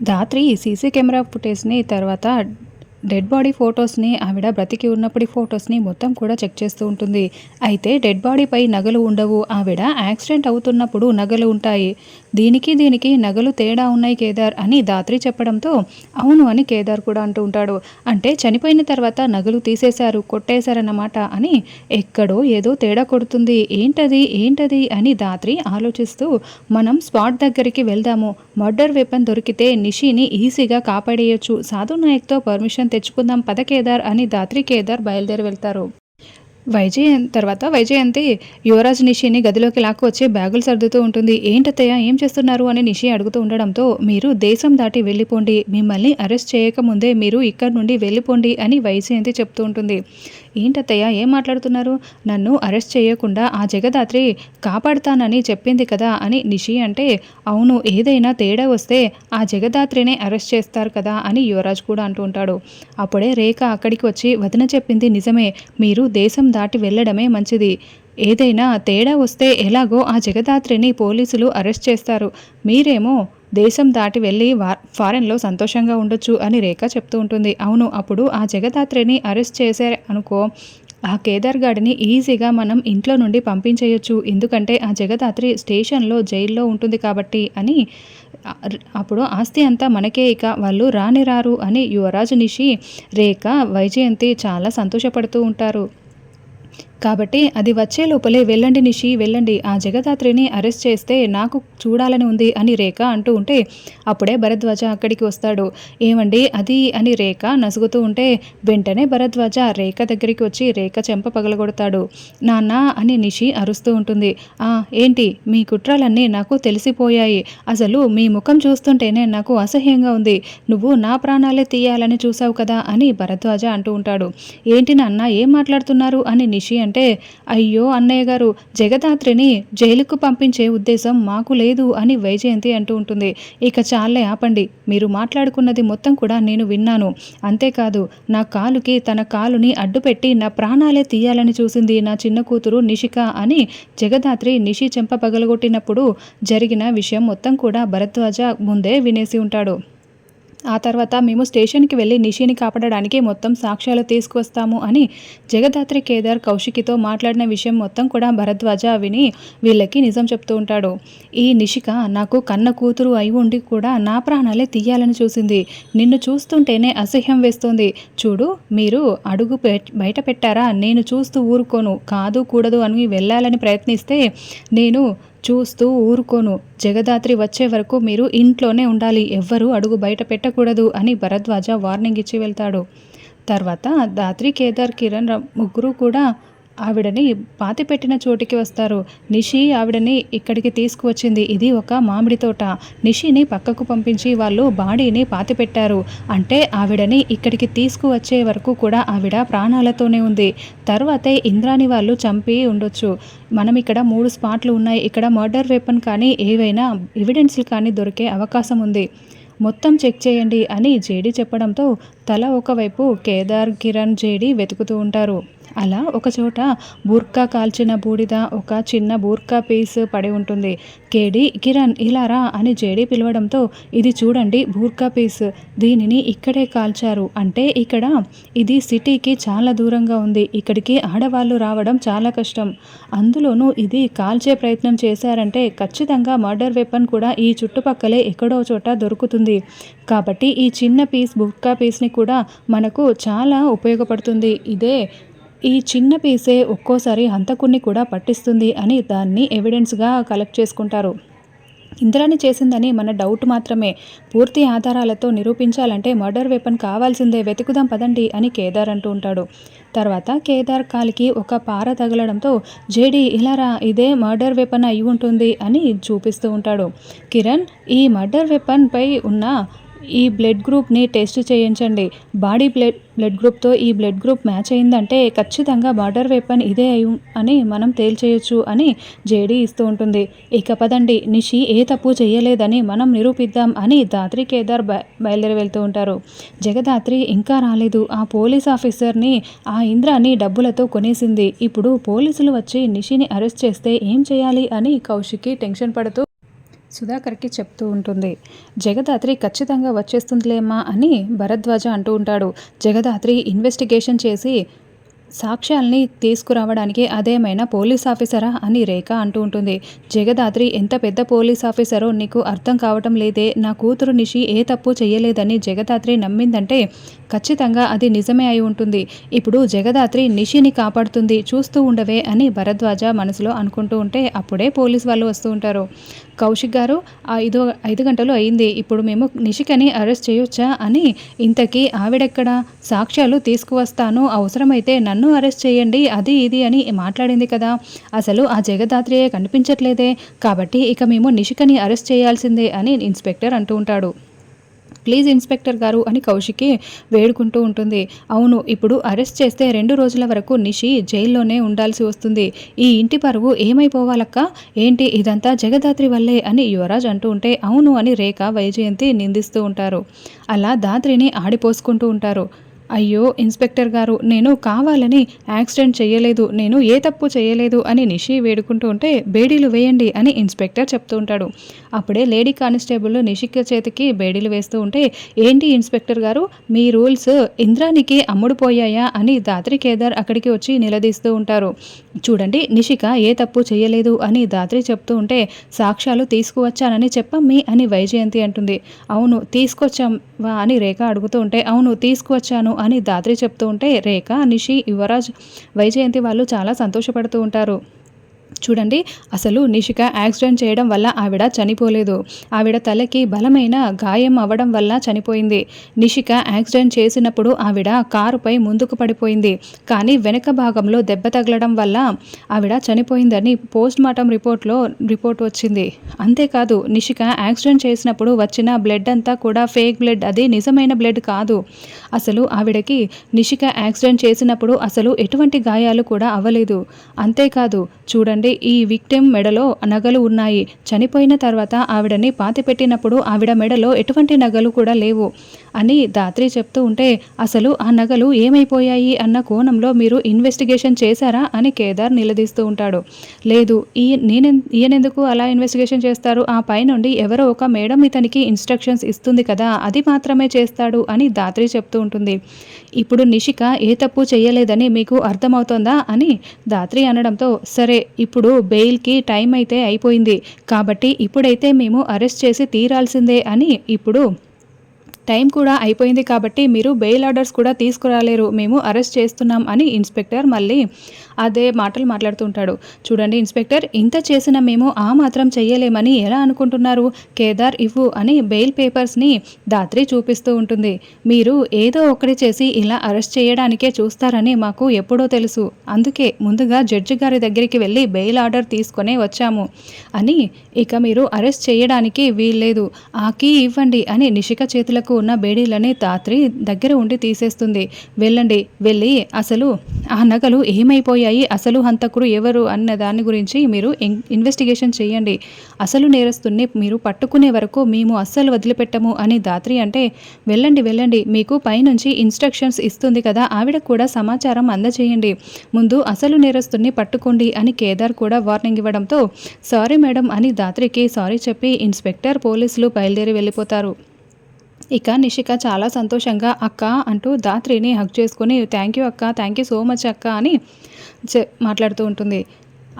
ధాత్రి CC camera ఫుటేజ్ని తర్వాత dead body ఫొటోస్ని ఆవిడ బ్రతికి ఉన్నప్పటి ఫొటోస్ని మొత్తం కూడా చెక్ చేస్తూ ఉంటుంది. అయితే డెడ్ బాడీపై నగలు ఉండవు. ఆవిడ యాక్సిడెంట్ అవుతున్నప్పుడు నగలు ఉంటాయి. దీనికి దీనికి నగలు తేడా ఉన్నాయి కేదార్ అని దాత్రి చెప్పడంతో అవును అని కేదార్ కూడా అంటూ ఉంటాడు. అంటే చనిపోయిన తర్వాత నగలు తీసేశారు కొట్టేశారన్నమాట అని ఎక్కడో ఏదో తేడా కొడుతుంది. ఏంటది? ఏంటది? అని దాత్రి ఆలోచిస్తూ మనం స్పాట్ దగ్గరికి వెళ్దాము. మర్డర్ వెపన్ దొరికితే నిషిని ఈజీగా కాపాడేయచ్చు. సాధు నాయక్తో పర్మిషన్ తెచ్చుకుందాం పద కేదార్ అని దాత్రి కేదార్ బయలుదేరి వెళ్తారు. వైజయంతి తర్వాత వైజయంతి యువరాజ్ నిషిని గదిలోకి లాక్కు వచ్చి బ్యాగులు సర్దుతూ ఉంటుంది. ఏంటత్తయ్య ఏం చేస్తున్నారు అని నిషి అడుగుతూ ఉండడంతో మీరు దేశం దాటి వెళ్ళిపోండి మిమ్మల్ని అరెస్ట్ చేయకముందే మీరు ఇక్కడి నుండి వెళ్ళిపోండి అని వైజయంతి చెప్తూ ఉంటుంది. ఏంటత్తయ్య ఏం మాట్లాడుతున్నారు? నన్ను అరెస్ట్ చేయకుండా ఆ జగదాత్రి కాపాడుతానని చెప్పింది కదా అని నిషి అంటే అవును ఏదైనా తేడా వస్తే ఆ జగదాత్రినే అరెస్ట్ చేస్తారు కదా అని యువరాజ్ కూడా అంటూ ఉంటాడు. అప్పుడే రేఖ అక్కడికి వచ్చి వదిన చెప్పింది నిజమే మీరు దేశం దాటి వెళ్ళడమే మంచిది. ఏదైనా తేడా వస్తే ఎలాగో ఆ జగదాత్రిని పోలీసులు అరెస్ట్ చేస్తారు. మీరేమో దేశం దాటి వెళ్ళి ఫారెన్లో సంతోషంగా ఉండొచ్చు అని రేఖ చెప్తూ ఉంటుంది. అవును అప్పుడు ఆ జగదాత్రిని అరెస్ట్ చేశారు అనుకో ఆ కేదార్ గాడిని ఈజీగా మనం ఇంట్లో నుండి పంపించేయొచ్చు. ఎందుకంటే ఆ జగదాత్రి స్టేషన్లో జైల్లో ఉంటుంది కాబట్టి అని అప్పుడు ఆస్తి అంతా మనకే ఇక వాళ్ళు రాని రారు అని యువరాజు నిషి రేఖ వైజయంతి చాలా సంతోషపడుతూ ఉంటారు. కాబట్టి అది వచ్చే లోపలే వెళ్ళండి నిషి వెళ్ళండి. ఆ జగదాత్రిని అరెస్ట్ చేస్తే నాకు చూడాలని ఉంది అని రేఖ అంటూ ఉంటే అప్పుడే భరద్వాజ అక్కడికి వస్తాడు. ఏమండి? అది అని రేఖ నసుగుతూ ఉంటే వెంటనే భరద్వాజ రేఖ దగ్గరికి వచ్చి రేఖ చెంప పగలగొడతాడు. నాన్న అని నిషి అరుస్తూ ఉంటుంది. ఆ ఏంటి? మీ కుట్రాలన్నీ నాకు తెలిసిపోయాయి. అసలు మీ ముఖం చూస్తుంటేనే నాకు అసహ్యంగా ఉంది. నువ్వు నా ప్రాణాలే తీయాలని చూసావు కదా అని భరద్వాజ అంటూ ఉంటాడు. ఏంటి నాన్న? ఏం మాట్లాడుతున్నారు? అని నిషి అంటే అయ్యో అన్నయ్య గారు జగదాత్రిని జైలుకు పంపించే ఉద్దేశం మాకు లేదు అని వైజయంతి అంటూ ఉంటుంది. ఇక చాలే ఆపండి. మీరు మాట్లాడుకున్నది మొత్తం కూడా నేను విన్నాను. అంతేకాదు నా కాలుకి తన కాలుని అడ్డుపెట్టి నా ప్రాణాలే తీయాలని చూసింది నా చిన్న కూతురు నిషిక అని జగదాత్రి నిషి చెంప పగలగొట్టినప్పుడు జరిగిన విషయం మొత్తం కూడా భరద్వాజ ముందే వినేసి ఉంటాడు. ఆ తర్వాత మేము స్టేషన్కి వెళ్ళి నిషిని కాపాడడానికి మొత్తం సాక్ష్యాలు తీసుకువస్తాము అని జగదాత్రి కేదార్ కౌశికితో మాట్లాడిన విషయం మొత్తం కూడా భరద్వాజ విని వీళ్ళకి నిజం చెప్తూ ఉంటాడు. ఈ నిషిక నాకు కన్న కూతురు అయి ఉండి కూడా నా ప్రాణాలే తీయాలని చూసింది. నిన్ను చూస్తుంటేనే అసహ్యం వేస్తుంది. చూడు మీరు అడుగు బయట పెట్టారా? నేను చూస్తూ ఊరుకోను. కాదు కూడదు అని వెళ్ళాలని ప్రయత్నిస్తే నేను చూస్తూ ఊరుకోను. జగదాత్రి వచ్చే వరకు మీరు ఇంట్లోనే ఉండాలి. ఎవ్వరూ అడుగు బయట పెట్టకూడదు అని భరద్వాజ వార్నింగ్ ఇచ్చి వెళ్తాడు. తర్వాత దాత్రి కేదార్ కిరణ్ ముగ్గురు కూడా ఆవిడని పాతిపెట్టిన చోటికి వస్తారు. నిషి ఆవిడని ఇక్కడికి తీసుకువచ్చింది. ఇది ఒక మామిడి తోట. నిషిని పక్కకు పంపించి వాళ్ళు బాడీని పాతిపెట్టారు అంటే ఆవిడని ఇక్కడికి తీసుకువచ్చే వరకు కూడా ఆవిడ ప్రాణాలతోనే ఉంది. తర్వాతే ఇంద్రాని వాళ్ళు చంపి ఉండొచ్చు. మనం ఇక్కడ మూడు స్పాట్లు ఉన్నాయి. ఇక్కడ మర్డర్ వెపన్ కానీ ఏవైనా ఎవిడెన్స్లు కానీ దొరికే అవకాశం ఉంది. మొత్తం చెక్ చేయండి అని జేడి చెప్పడంతో తల ఒకవైపు కేదార్ కిరణ్ జేడి వెతుకుతూ ఉంటారు. అలా ఒకచోట బూర్కా కాల్చిన బూడిద ఒక చిన్న బూర్కా పీస్ పడి ఉంటుంది. కేడి కిరణ్ ఇలా రా అని జేడి పిలవడంతో ఇది చూడండి బూర్కా పీస్ దీనిని ఇక్కడే కాల్చారు. అంటే ఇక్కడ ఇది సిటీకి చాలా దూరంగా ఉంది. ఇక్కడికి ఆడవాళ్ళు రావడం చాలా కష్టం. అందులోనూ ఇది కాల్చే ప్రయత్నం చేశారంటే ఖచ్చితంగా మర్డర్ వెపన్ కూడా ఈ చుట్టుపక్కలే ఎక్కడో చోట దొరుకుతుంది. కాబట్టి ఈ చిన్న పీస్ బుర్కా పీస్ని కూడా మనకు చాలా ఉపయోగపడుతుంది. ఇదే ఈ చిన్న పీసే ఒక్కోసారి హంతకుణ్ణి కూడా పట్టిస్తుంది అని దాన్ని ఎవిడెన్స్గా కలెక్ట్ చేసుకుంటారు. ఇంద్రాణి చేసిందని మన డౌట్ మాత్రమే. పూర్తి ఆధారాలతో నిరూపించాలంటే మర్డర్ వెపన్ కావాల్సిందే. వెతుకుదాం పదండి అని కేదార్ అంటూ ఉంటాడు. తర్వాత కేదార్ కాలికి ఒక పార తగలడంతో జేడి ఇలారా ఇదే మర్డర్ వెపన్ అయి ఉంటుంది అని చూపిస్తూ ఉంటాడు. కిరణ్ ఈ మర్డర్ వెపన్పై ఉన్న ఈ బ్లడ్ గ్రూప్ని టెస్ట్ చేయించండి. బాడీ బ్లడ్ బ్లడ్ గ్రూప్తో ఈ బ్లడ్ గ్రూప్ మ్యాచ్ అయిందంటే ఖచ్చితంగా బార్డర్ వెపన్ ఇదే అయి అని మనం తేల్చేయచ్చు అని జేడీ ఇస్తూ ఉంటుంది. ఇక పదండి నిషి ఏ తప్పు చేయలేదని మనం నిరూపిద్దాం అని దాత్రి కేదార్ బయలుదేరి వెళ్తూ ఉంటారు. జగదాత్రి ఇంకా రాలేదు. ఆ పోలీస్ ఆఫీసర్ని ఆ ఇంద్రాని డబ్బులతో కొనేసింది. ఇప్పుడు పోలీసులు వచ్చి నిషిని అరెస్ట్ చేస్తే ఏం చేయాలి అని కౌశికి టెన్షన్ పడుతూ సుధాకర్కి చెప్తూ ఉంటుంది. జగదాత్రి ఖచ్చితంగా వచ్చేస్తుందిలేమ్మా అని భరద్వాజ అంటూ ఉంటాడు. జగదాత్రి ఇన్వెస్టిగేషన్ చేసి సాక్ష్యాల్ని తీసుకురావడానికి అదేమైనా పోలీస్ ఆఫీసరా అని రేఖ అంటూ ఉంటుంది. జగదాత్రి ఎంత పెద్ద పోలీస్ ఆఫీసరో నీకు అర్థం కావటం లేదే. నా కూతురు నిషి ఏ తప్పు చేయలేదని జగదాత్రి నమ్మిందంటే ఖచ్చితంగా అది నిజమే అయి ఉంటుంది. ఇప్పుడు జగదాత్రి నిషిని కాపాడుతుంది చూస్తూ ఉండవే అని భరద్వాజ మనసులో అనుకుంటూ ఉంటే అప్పుడే పోలీస్ వాళ్ళు వస్తూ ఉంటారు. కౌశిక్ గారు ఐదు ఐదు గంటలు అయింది. ఇప్పుడు మేము నిషికని అరెస్ట్ చేయొచ్చా? అని ఇంతకీ ఆవిడెక్కడ? సాక్ష్యాలు తీసుకువస్తాను. అవసరమైతే నన్ను అరెస్ట్ చేయండి అది ఇది అని మాట్లాడింది కదా. అసలు ఆ జగదాత్రియే కనిపించట్లేదే. కాబట్టి ఇక మేము నిషికని అరెస్ట్ చేయాల్సిందే అని ఇన్స్పెక్టర్ అంటూ ఉంటాడు. ప్లీజ్ ఇన్స్పెక్టర్ గారు అని కౌశికి వేడుకుంటూ ఉంటుంది. అవును ఇప్పుడు అరెస్ట్ చేస్తే రెండు రోజుల వరకు నిషి జైల్లోనే ఉండాల్సి వస్తుంది. ఈ ఇంటి పరువు ఏమైపోవాలక్క? ఏంటి ఇదంతా జగదాత్రి వల్లే అని యువరాజ్ అంటూ ఉంటే అవును అని రేఖ వైజయంతి నిందిస్తూ ఉంటారు. అలా దాత్రిని ఆడిపోసుకుంటూ ఉంటారు. అయ్యో ఇన్స్పెక్టర్ గారు నేను కావాలని యాక్సిడెంట్ చేయలేదు నేను ఏ తప్పు చేయలేదు అని నిషి వేడుకుంటూ ఉంటే బేడీలు వేయండి అని ఇన్స్పెక్టర్ చెప్తూ ఉంటాడు. అప్పుడే లేడీ కానిస్టేబుల్ నిషిక చేతికి బేడీలు వేస్తూ ఉంటే ఏంటి ఇన్స్పెక్టర్ గారు మీ రూల్స్ ఇంద్రానికి అమ్ముడుపోయాయా అని దాత్రి కేదార్ అక్కడికి వచ్చి నిలదీస్తూ ఉంటారు. చూడండి నిషిక ఏ తప్పు చేయలేదు అని దాత్రి చెప్తూ ఉంటే సాక్ష్యాలు తీసుకువచ్చానని చెప్పమ్మి అని వైజయంతి అంటుంది. అవును తీసుకొచ్చావా అని రేఖ అడుగుతూ ఉంటే అవును తీసుకువచ్చాను అని దాత్రి చెప్తూ ఉంటే రేఖ నిషి యువరాజ్ వైజయంతి వాళ్ళు చాలా సంతోషపడుతూ ఉంటారు. చూడండి అసలు నిషిక యాక్సిడెంట్ చేయడం వల్ల ఆవిడ చనిపోలేదు. ఆవిడ తలకి బలమైన గాయం అవ్వడం వల్ల చనిపోయింది. నిషిక యాక్సిడెంట్ చేసినప్పుడు ఆవిడ కారుపై ముందుకు పడిపోయింది. కానీ వెనక భాగంలో దెబ్బ తగలడం వల్ల ఆవిడ చనిపోయిందని పోస్ట్ మార్టం రిపోర్ట్లో రిపోర్ట్ వచ్చింది. అంతేకాదు నిషిక యాక్సిడెంట్ చేసినప్పుడు వచ్చిన బ్లడ్ అంతా కూడా ఫేక్ బ్లడ్. అది నిజమైన బ్లడ్ కాదు. అసలు ఆవిడకి నిషిక యాక్సిడెంట్ చేసినప్పుడు అసలు ఎటువంటి గాయాలు కూడా అవ్వలేదు. అంతేకాదు చూడండి ఈ విక్టిమ్ మెడలో నగలు ఉన్నాయి. చనిపోయిన తర్వాత ఆవిడని పాతిపెట్టినప్పుడు ఆవిడ మెడలో ఎటువంటి నగలు కూడా లేవు. అని దాత్రి చెప్తూ ఉంటే అసలు ఆ నగలు ఏమైపోయాయి అన్న కోణంలో మీరు ఇన్వెస్టిగేషన్ చేశారా? అని కేదార్ నిలదీస్తూ ఉంటాడు. లేదు ఈ నేను ఈయనెందుకు అలా ఇన్వెస్టిగేషన్ చేస్తారు? ఆ పైనుండి ఎవరో ఒక మేడం ఇతనికి ఇన్స్ట్రక్షన్స్ ఇస్తుంది కదా అది మాత్రమే చేస్తాడు అని దాత్రి చెప్తూ ఉంటుంది. ఇప్పుడు నిషిక ఏ తప్పు చేయలేదని మీకు అర్థమవుతోందా? అని దాత్రి అనడంతో సరే ఇప్పుడు బెయిల్కి టైం అయితే అయిపోయింది కాబట్టి ఇప్పుడైతే మేము అరెస్ట్ చేసి తీరాల్సిందే అని ఇప్పుడు టైం కూడా అయిపోయింది కాబట్టి మీరు బెయిల్ ఆర్డర్స్ కూడా తీసుకురాలేరు. మేము అరెస్ట్ చేస్తున్నాం అని ఇన్స్పెక్టర్ మళ్ళీ అదే మాటలు మాట్లాడుతుంటాడు చూడండి ఇన్స్పెక్టర్ ఇంత చేసిన మేము ఆ మాత్రం చేయలేమని ఎలా అనుకుంటున్నారు? కేదార్ ఇవ్వు అని బెయిల్ పేపర్స్ని దాత్రి చూపిస్తూ ఉంటుంది. మీరు ఏదో ఒకటి చేసి ఇలా అరెస్ట్ చేయడానికే చూస్తారని మాకు ఎప్పుడో తెలుసు. అందుకే ముందుగా జడ్జి గారి దగ్గరికి వెళ్ళి బెయిల్ ఆర్డర్ తీసుకొని వచ్చాము అని ఇక మీరు అరెస్ట్ చేయడానికి వీల్లేదు. ఆ ఇవ్వండి అని నిషిక చేతులకు ఉన్న బేడీలని దాత్రి దగ్గర ఉండి తీసేస్తుంది. వెళ్ళండి వెళ్ళి అసలు ఆ నగలు ఏమైపోయాయి? అసలు హంతకుడు ఎవరు? అన్న దాని గురించి మీరు ఇన్వెస్టిగేషన్ చేయండి. అసలు నేరస్తుని మీరు పట్టుకునే వరకు మేము అస్సలు వదిలిపెట్టము అని దాత్రి అంటే వెళ్ళండి వెళ్ళండి మీకు పైనుంచి ఇన్స్ట్రక్షన్స్ ఇస్తుంది కదా ఆవిడ కూడా సమాచారం అందజేయండి ముందు అసలు నేరస్తుని పట్టుకోండి అని కేదార్ కూడా వార్నింగ్ ఇవ్వడంతో సారీ మేడం అని దాత్రికి సారీ చెప్పి ఇన్స్పెక్టర్ పోలీసులు బయలుదేరి వెళ్ళిపోతారు. ఇక నిషిక చాలా సంతోషంగా అక్క అంటూ దాత్రిని హక్ చేసుకుని థ్యాంక్ యూ అక్క. థ్యాంక్ యూ సో మచ్ అక్క అని మాట్లాడుతూ ఉంటుంది.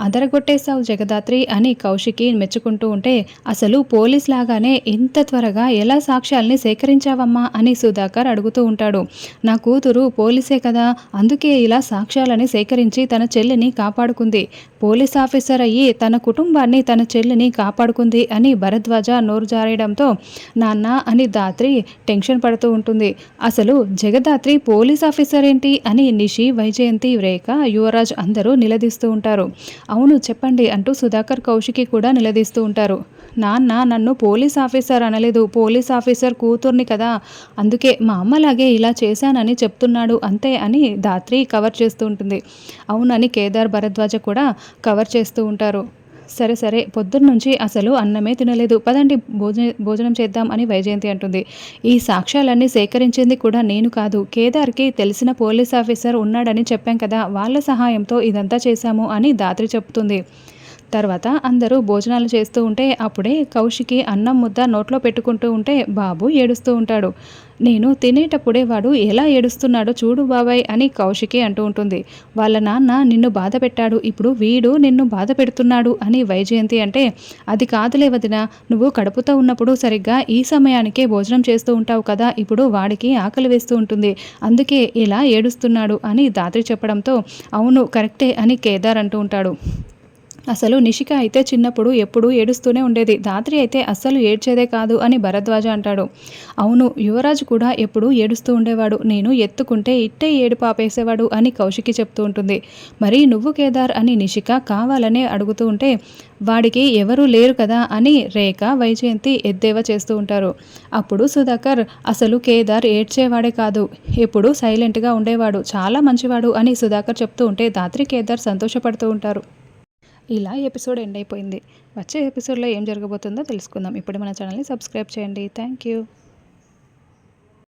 అదరగొట్టేశావు జగదాత్రి అని కౌశికి మెచ్చుకుంటూ ఉంటే అసలు పోలీస్ లాగానే ఇంత త్వరగా ఎలా సాక్ష్యాల్ని సేకరించావమ్మా అని సుధాకర్ అడుగుతూ ఉంటాడు. నా కూతురు పోలీసే కదా అందుకే ఇలా సాక్ష్యాలని సేకరించి తన చెల్లిని కాపాడుకుంది. పోలీస్ ఆఫీసర్ అయ్యి తన కుటుంబాన్ని తన చెల్లిని కాపాడుకుంది అని భరద్వాజ నోరు జారేయడంతో నాన్న అని దాత్రి టెన్షన్ పడుతూ ఉంటుంది. అసలు జగదాత్రి పోలీస్ ఆఫీసర్ ఏంటి అని నిషి వైజయంతి రేఖ యువరాజ్ అందరూ నిలదీస్తూ ఉంటారు. అవును చెప్పండి అంటూ సుధాకర్ కౌశికి కూడా నిలదీస్తూ ఉంటారు. నాన్న నన్ను పోలీస్ ఆఫీసర్ అనలేదు. పోలీస్ ఆఫీసర్ కూతుర్ని కదా. అందుకే మా అమ్మలాగే ఇలా చేశానని చెప్తున్నాడు అంతే అని ధాత్రి కవర్ చేస్తూ ఉంటుంది. అవునని కేదార్ భరద్వాజ కూడా కవర్ చేస్తూ ఉంటారు. సరే సరే పొద్దున్నుంచి అసలు అన్నమే తినలేదు. పదండి భోజన భోజనం చేద్దాం అని వైజయంతి అంటుంది. ఈ సాక్ష్యాలన్నీ సేకరించింది కూడా నేను కాదు. కేదార్కి తెలిసిన పోలీస్ ఆఫీసర్ ఉన్నాడని చెప్పాం కదా వాళ్ళ సహాయంతో ఇదంతా చేశాము అని దాత్రి చెప్తుంది. తర్వాత అందరూ భోజనాలు చేస్తూ ఉంటే అప్పుడే కౌశికి అన్నం ముద్ద నోట్లో పెట్టుకుంటూ ఉంటే బాబు ఏడుస్తూ ఉంటాడు. నేను తినేటప్పుడే వాడు ఎలా ఏడుస్తున్నాడో చూడు బాబాయ్ అని కౌశికి అంటూ ఉంటుంది. వాళ్ళ నాన్న నిన్ను బాధ పెట్టాడు. ఇప్పుడు వీడు నిన్ను బాధ పెడుతున్నాడు అని వైజయంతి అంటే అది కాదులే వదిన నువ్వు కడుపుతో ఉన్నప్పుడు సరిగ్గా ఈ సమయానికే భోజనం చేస్తూ ఉంటావు కదా ఇప్పుడు వాడికి ఆకలి వేస్తూ ఉంటుంది. అందుకే ఇలా ఏడుస్తున్నాడు అని దాత్రి చెప్పడంతో అవును కరెక్టే అని కేదార్ అంటూ ఉంటాడు. అసలు నిషిక అయితే చిన్నప్పుడు ఎప్పుడూ ఏడుస్తూనే ఉండేది. దాత్రి అయితే అస్సలు ఏడ్చేదే కాదు అని భరద్వాజ అంటాడు. అవును యువరాజు కూడా ఎప్పుడూ ఏడుస్తూ ఉండేవాడు. నేను ఎత్తుకుంటే ఇట్టే ఏడు పాపేసేవాడు అని కౌశికి చెప్తూ ఉంటుంది. మరి నువ్వు కేదార్ అని నిషిక కావాలనే అడుగుతూ ఉంటే వాడికి ఎవరూ లేరు కదా అని రేఖ వైజయంతి ఎద్దేవా చేస్తూ ఉంటారు. అప్పుడు సుధాకర్ అసలు కేదార్ ఏడ్చేవాడే కాదు. ఎప్పుడు సైలెంట్గా ఉండేవాడు. చాలా మంచివాడు అని సుధాకర్ చెప్తూ ఉంటే దాత్రి కేదార్ సంతోషపడుతూ ఉంటారు. ఇలా ఎపిసోడ్ ఎండ్ అయిపోయింది. వచ్చే ఎపిసోడ్లో ఏం జరగబోతుందో తెలుసుకుందాం. ఇప్పుడు మన ఛానల్ని సబ్స్క్రైబ్ చేయండి. Thank you.